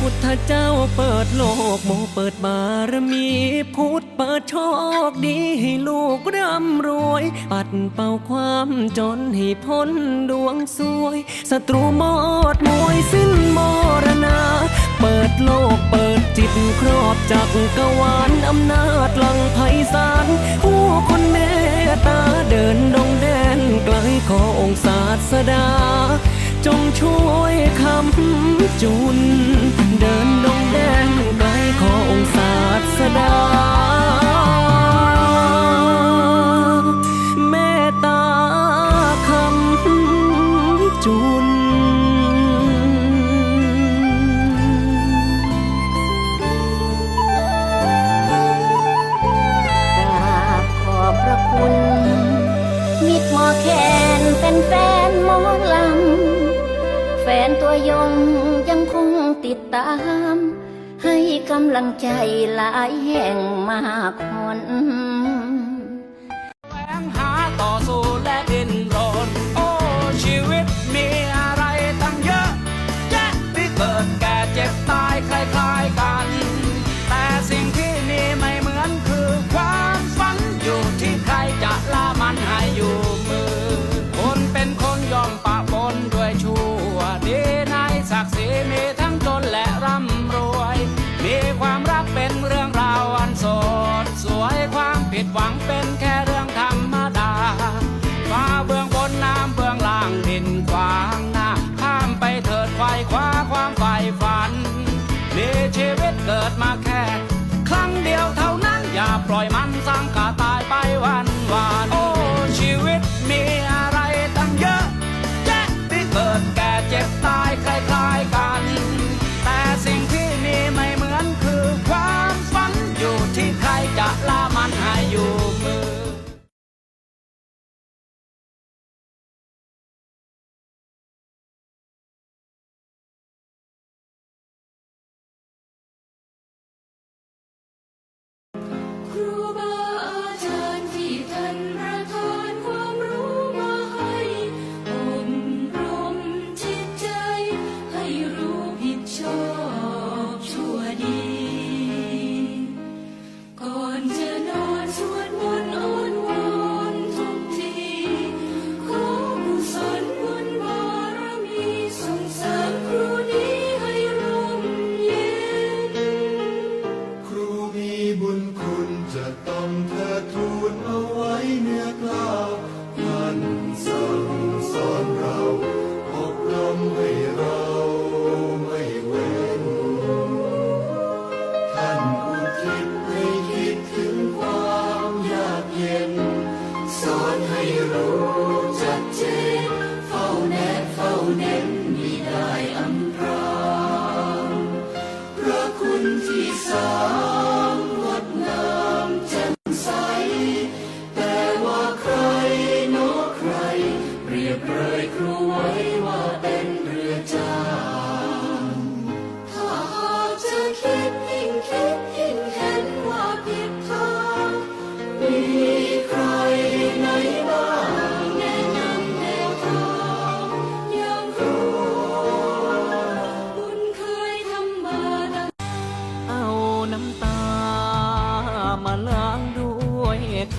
พุทธเจ้าเปิดโลกโมเปิดบารมีพุทธเปิดโชคดีให้ลูกร่ำรวย ปัดเป่าความจนให้พ้นดวงสวยศัตรูหมอดมวยสิ้นมรณา เปิดโลกเปิดจิตครอบจักกวาลอำนาจหลังไพศาลผู้คนเมตตาเดินดงแดนไกลขอองค์ศาสดา จงช่วยคำจุนาสดาเมตตาคำจุน กราบขอบพระคุณ มิตรหมอแคนเป็นแฟนหมอลำแฟนตัวยงยังคงติดตาม กำลังใจหลายแห่งมากคนแหวงหาต่อสู้ เป็นแค่เรื่องธรรมดาฟ้าเบื้องบนน้ำเบื้องล่างดินขวางหน้าข้ามไปเถิดไฟคว้าความใฝ่ฝันมีชีวิตเกิดมาแค่ ครั้งเดียวเท่านั้นอย่าปล่อยมันสร้างกา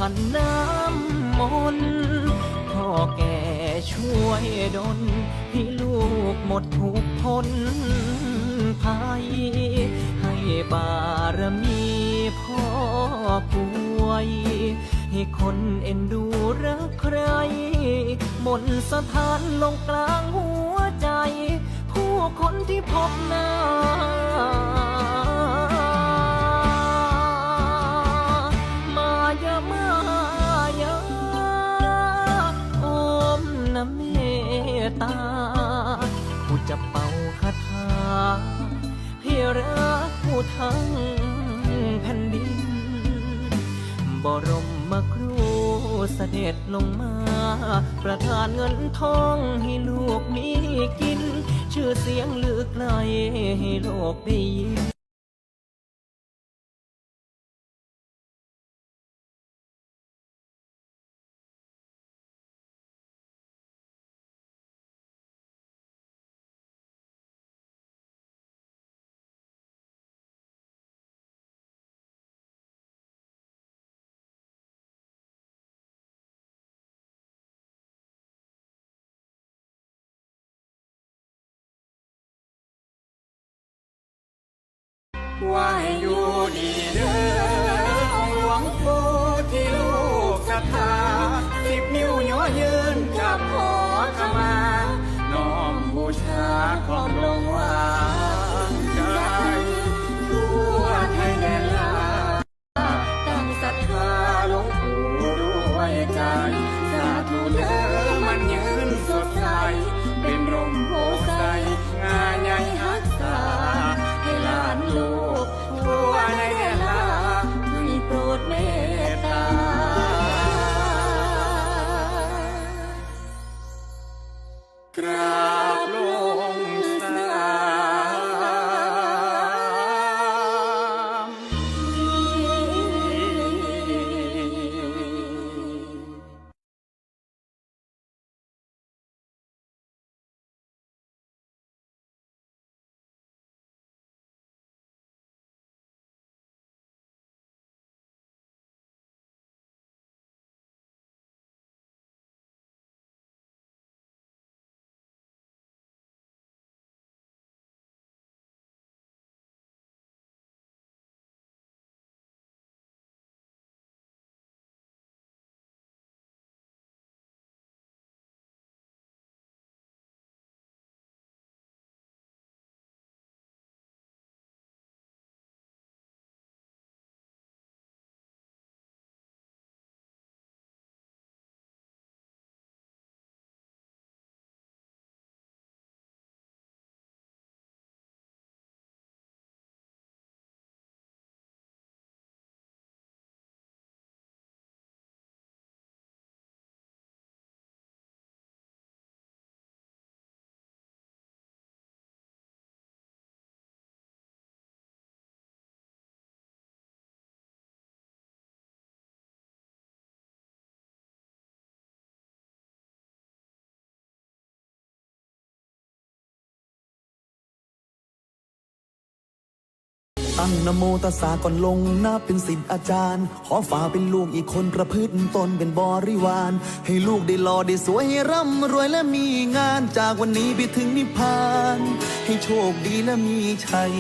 ันน้ำมนต์พ่อแก่ช่วยดลให้ลูกหมดทุกพ้นภัย ให้บารมีพ่อป่วย ให้คนเอ็นดูรักใครบนสถานลงกลางหัวใจ ผู้คนที่พบหน้า รักผู้ทั้งแผ่นดิน บรมครูเสด็จลงมา ประทานเงินทองให้ลูกมีกิน ชื่อเสียงลือไกลให้โลกได้ยิน ว่าให้อยู่ดีเด้อองหลวงปู่ที่ลูกศรัทธาสิบนิ้วย่อยืนกับขอขมา น้อมบูชาความลงวา ตั้งนโมตัสสะก่อนลงนับเป็นสิทธิ์อาจารย์ ขอฝากเป็นลูกอีกคนประพฤติตนเป็นบริวาร ให้ลูกได้หล่อได้สวยให้ร่ำรวยและมีงานจากวันนี้ไปถึงนิพพาน ให้โชคดีและมีชัย